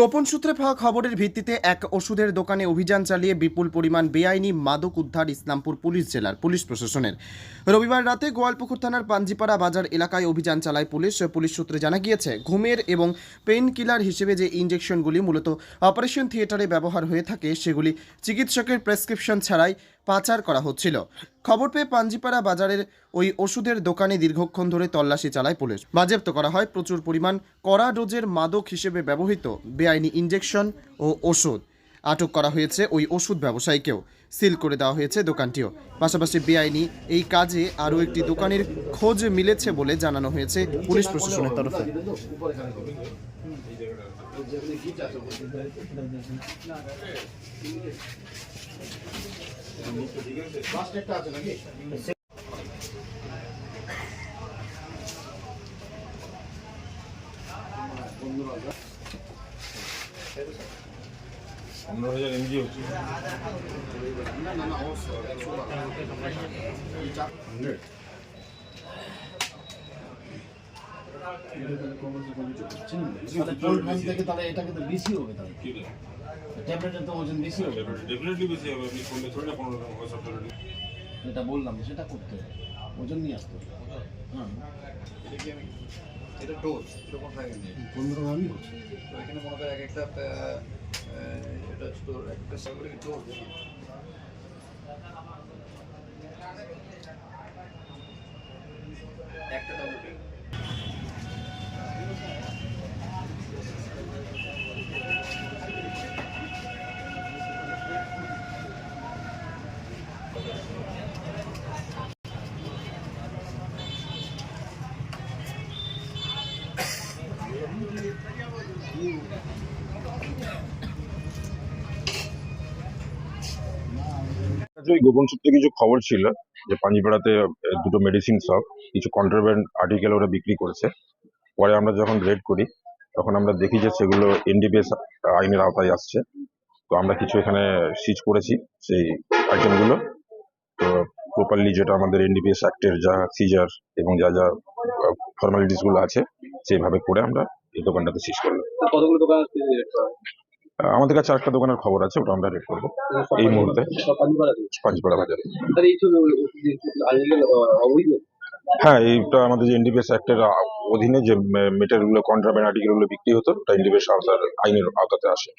গোপন সূত্রে পাওয়া খবরের ভিত্তিতে এক ওষুধের দোকানে অভিযান চালিয়ে বিপুল পরিমাণ বেআইনি মাদক উদ্ধার ইসলামপুর পুলিশ জেলার পুলিশ প্রশাসনের। রবিবার রাতে গোয়ালপুকুর থানার পাঞ্জিপাড়া বাজার এলাকায় অভিযান চালায় পুলিশ। পুলিশ সূত্রে জানা গিয়েছে, ঘুমের এবং পেইন কিলার হিসেবে যে ইঞ্জেকশনগুলি মূলত অপারেশন থিয়েটারে ব্যবহার হয়ে থাকে, সেগুলি চিকিৎসকের প্রেসক্রিপশন ছাড়াই পাচার করা হচ্ছিল। খবর পেয়ে পাঞ্জিপাড়া বাজারের ওই ওষুধের দোকানে দীর্ঘক্ষণ ধরে তল্লাশি চালায় পুলিশ। বাজেয়াপ্ত করা হয়, প্রচুর পরিমাণ কড়া ডোজের মাদক হিসেবে ব্যবহৃত বেআইনি ইঞ্জেকশন ও ওষুধ। আটক করা হয়েছে ওই ওষুধ ব্যবসায়ীকেও। সিল করে দেওয়া হয়েছে দোকানটিও। পাশাপাশি বেআইনি এই কাজে আরও একটি দোকানের খোঁজ মিলেছে বলে জানানো হয়েছে পুলিশ প্রশাসনের তরফে। পনেরো হাজার এমজি হচ্ছে। থেকে তাহলে এটা কিন্তু বেশি হবে তাহলে? ট্যাবলেটের তো ওজন বেশি হবে। ডেফিনেটলি বেশি হবে আপনি থোড়ি না পনেরো দিন। যেটা বললাম সেটা করতে হবে। ওজন নিয়ে আসতে হবে। হ্যাঁ। এটা ডোজ এরকম থাকে। পনেরো গ্রামই হচ্ছে। তো এখানে মনে করে এক একটা এটা একটা ডোজ একটা ট্যাবলেট ওই গোপন সূত্রে কিছু খবর ছিল যে পাঞ্জিপাড়াতে দুটো মেডিসিন শপ কিছু কন্ট্রাব্যান্ড আর্টিকেল ওরা বিক্রি করেছে। পরে আমরা যখন রেড করি, তখন আমরা দেখি যে সেগুলো এনডিপিএস আইনের আওতায় আসছে। তো আমরা কিছু এখানে সিজ করেছি সেই আইটেমগুলো তো প্রপারলি যেটা আমাদের এনডিপিএস অ্যাক্টের যা সিজার এবং যা যা ফর্মালিটিসগুলো আছে, সেইভাবে করে আমরা এই দোকানটাতে সিজ করলাম। কতগুলো দোকান আমাদের কাছে আরেকটা দোকানের খবর আছে, ওটা আমরা রেড করব এই মুহূর্তে। পাঁচপাড়া বাজারে। হ্যাঁ এইটা আমাদের যে এনডিপিএস অ্যাক্টের অধীনে যে মেটেরিয়ালগুলো কন্ট্রাব্যান্ড আর্টিকেলগুলো বিক্রি হতো, ওটা এনডিপিএস আইনের আওতাতে আসে।